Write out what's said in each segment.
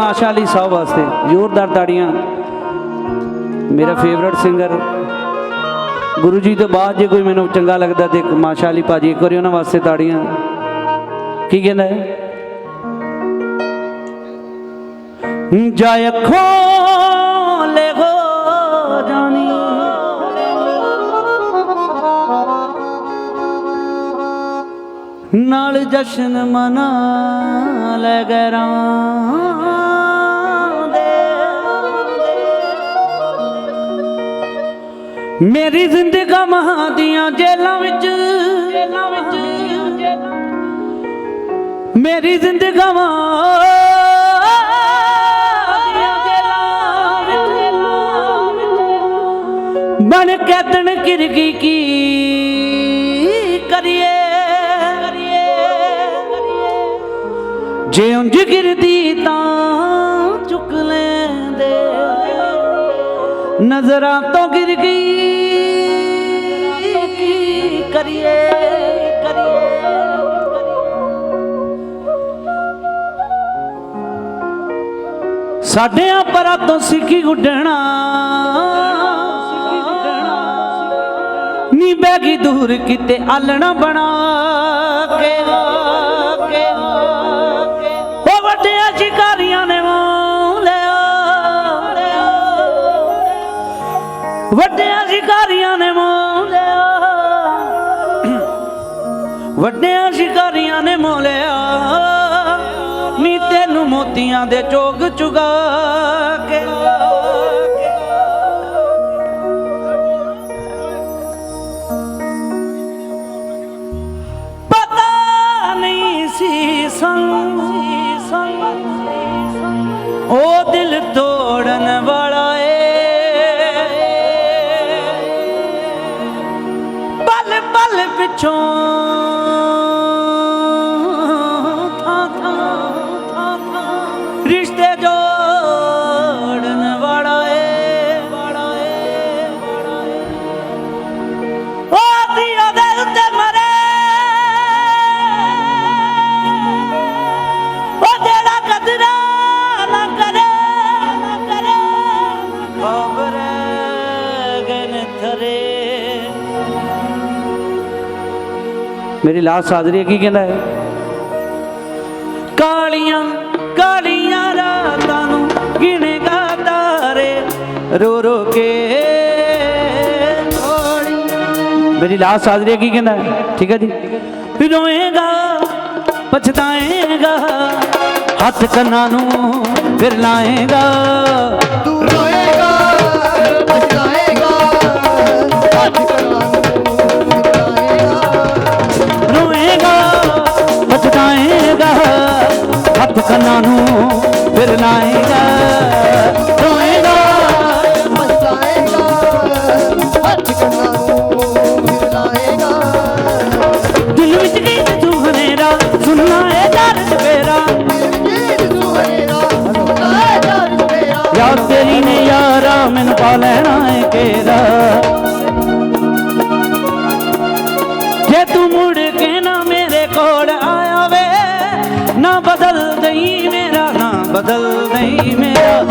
ਆਸ਼ਾ ਅਲੀ ਸਾਹਿਬ ਵਾਸਤੇ, ਜ਼ੋਰਦਾਰ ਤਾੜੀਆਂ। ਮੇਰਾ ਫੇਵਰਟ ਸਿੰਗਰ ਗੁਰੂ ਜੀ ਤੋਂ ਬਾਅਦ ਜੇ ਕੋਈ ਮੈਨੂੰ ਚੰਗਾ ਲੱਗਦਾ ਤੇ ਇੱਕ ਮਾਸ਼ਾ ਅਲੀ ਭਾਜੀ, ਇੱਕ ਵਾਰੀ ਉਹਨਾਂ ਵਾਸਤੇ ਤਾੜੀਆਂ। ਕੀ ਕਹਿੰਦਾ ਹੈ? ਜਾ ਅੱਖੋਂ ਲੈ ਗੋ ਜਾਣੀ। ਨਾਲ ਜਸ਼ਨ ਮਨਾ ਲੈ ਦੇ। ਮੇਰੀ ਜ਼ਿੰਦਗਾ ਮਹਾਂ ਦੀਆਂ ਜੇਲਾਂ ਵਿੱਚ। ਜੇਲਾਂ ਵਿੱਚ। ਮੇਰੀ ਜ਼ਿੰਦਗਾ ਬਣ ਕੇ ਤਣ ਕਿਰਗੀ ਕੀ ਕਰੀਏ? ਜੇ ਉਂਝ ਗਿਰਦੀ ਤਾਂ ਚੁੱਕ ਲੈਂਦੇ। ਨਜ਼ਰਾਂ ਤੋਂ ਗਿਰ ਗਈ, ਕੀ ਕਰੀਏ ਕਰੀਏ ਸਾਡਿਆਂ ਪਰਾਂ ਤੋਂ ਸਿੱਖੀ ਉੱਡਣਾ ਨੀ ਬੈਗੀ ਦੂਰ ਕਿਤੇ ਆਲਣਾ ਬਣਾ। ਵੱਡਿਆਂ ਸ਼ਿਕਾਰੀਆਂ ਨੇ ਮੋਲਿਆ ਵੱਡਿਆਂ ਸ਼ਿਕਾਰੀਆਂ ਨੇ ਮੋਲਿਆ ਨੀ ਤੈਨੂੰ ਮੋਤੀਆਂ ਦੇ ਚੋਗ ਚੁਗਾ ਕੇ। ਪਤਾ ਨਹੀਂ ਸੀ ਸੰਗ। ਉਹ ਦਿਲ ਪਿੱਛੋਂ ਮੇਰੀ ਲਾਸਟ ਸਾਜਰੀ ਕੀ ਕਹਿੰਦਾ ਹੈ? ਕਾਲੀਆਂ ਕਾਲੀਆਂ ਰਾਤਾਂ ਨੂੰ ਗਿਣੇਗਾ ਤਾਰੇ ਰੋ ਰੋ ਕੇ। ਮੇਰੀ ਲਾਸਟ ਸਾਜਰੀ ਕੀ ਕਹਿੰਦਾ ਠੀਕ ਹੈ ਜੀ। ਫਿਰ ਰੋਏਗਾ, ਪਛਤਾਏਗਾ, ਹੱਥ ਕੰਨਾਂ ਨੂੰ ਫਿਰ ਲਾਏਗਾ। ਤੂੰ ਹੱਥ ਕੰਨਾਂ ਨੂੰ ਫਿਰ ਲਾਏਗਾ ਰੋਏਗਾ ਪਛਤਾਏਗਾ ਅੱਜ ਕਰਾਂ ਮਿਲਾਏਗਾ ਦਿਲ ਵਿੱਚ ਗੀਤ ਤੂੰ ਸੁਣਨਾ ਏ ਦਰ ਚਵੇਰਾ ਜੀਤ ਤੇਰੀ ਨੇ ਯਾਰਾ, ਮੈਨੂੰ ਪਾ ਲੈਣਾ ਏ ਕੇਰਾ ਬਦਲ ਦਈ ਮੇਰਾ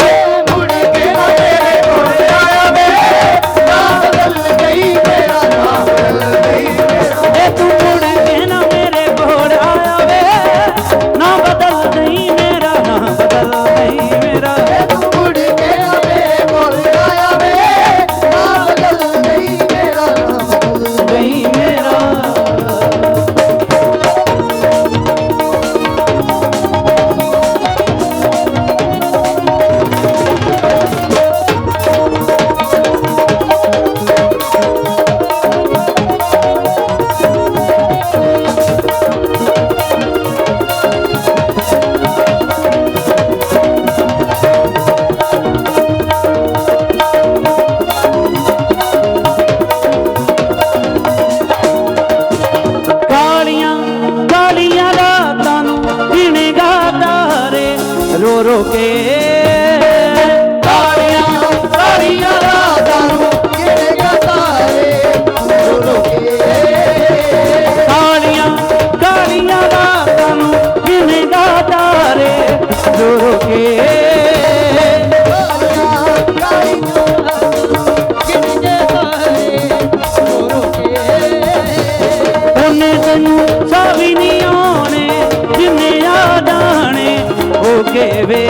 ਵੇ।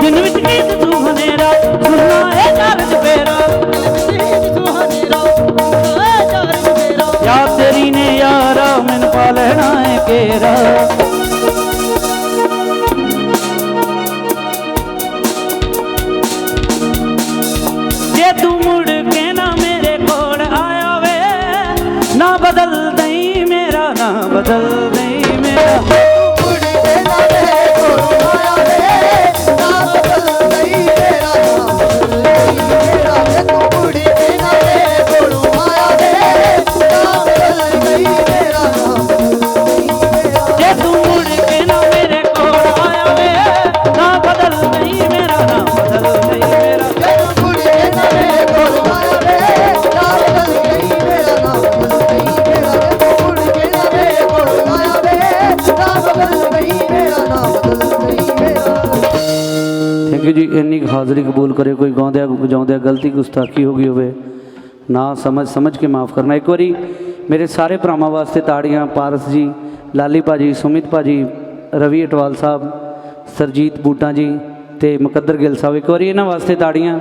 ਦਿਨ ਵਿੱਚ ਗੀਤ ਤੂੰ ਹਨੇਰਾ ਸੁਣਨਾ ਏ ਘਰ ਚ ਫੇਰਾ ਤੇਰੀ ਨੇ ਯਾਰਾ, ਮੈਨੂੰ ਪਾ ਲੈਣਾ ਏ ਕੇਰਾ ਬਦਲ ਨਹੀਂ ਮੇਰਾ। ਜੀ, ਇੰਨੀ ਕੁ ਹਾਜ਼ਰੀ ਕਬੂਲ ਕਰੇ, ਕੋਈ ਗਾਉਂਦਿਆਂ, ਵਜਾਉਂਦਿਆਂ ਗਲਤੀ ਗੁਸਤਾਖੀ ਹੋ ਗਈ ਹੋਵੇ, ਨਾ ਸਮਝ ਸਮਝ ਕੇ ਮਾਫ ਕਰਨਾ। ਇੱਕ ਵਾਰੀ ਮੇਰੇ ਸਾਰੇ ਭਰਾਵਾਂ ਵਾਸਤੇ ਤਾੜੀਆਂ, ਪਾਰਸ ਜੀ, ਲਾਲੀ ਭਾਜੀ, ਸੁਮਿਤ ਭਾਜੀ, ਰਵੀ ਅਟਵਾਲ ਸਾਹਿਬ, ਸਰਜੀਤ ਬੂਟਾ ਜੀ ਤੇ ਮੁਕੱਦਰ ਗਿੱਲ ਸਾਹਿਬ, ਇੱਕ ਵਾਰੀ ਇਹਨਾਂ ਵਾਸਤੇ ਤਾੜੀਆਂ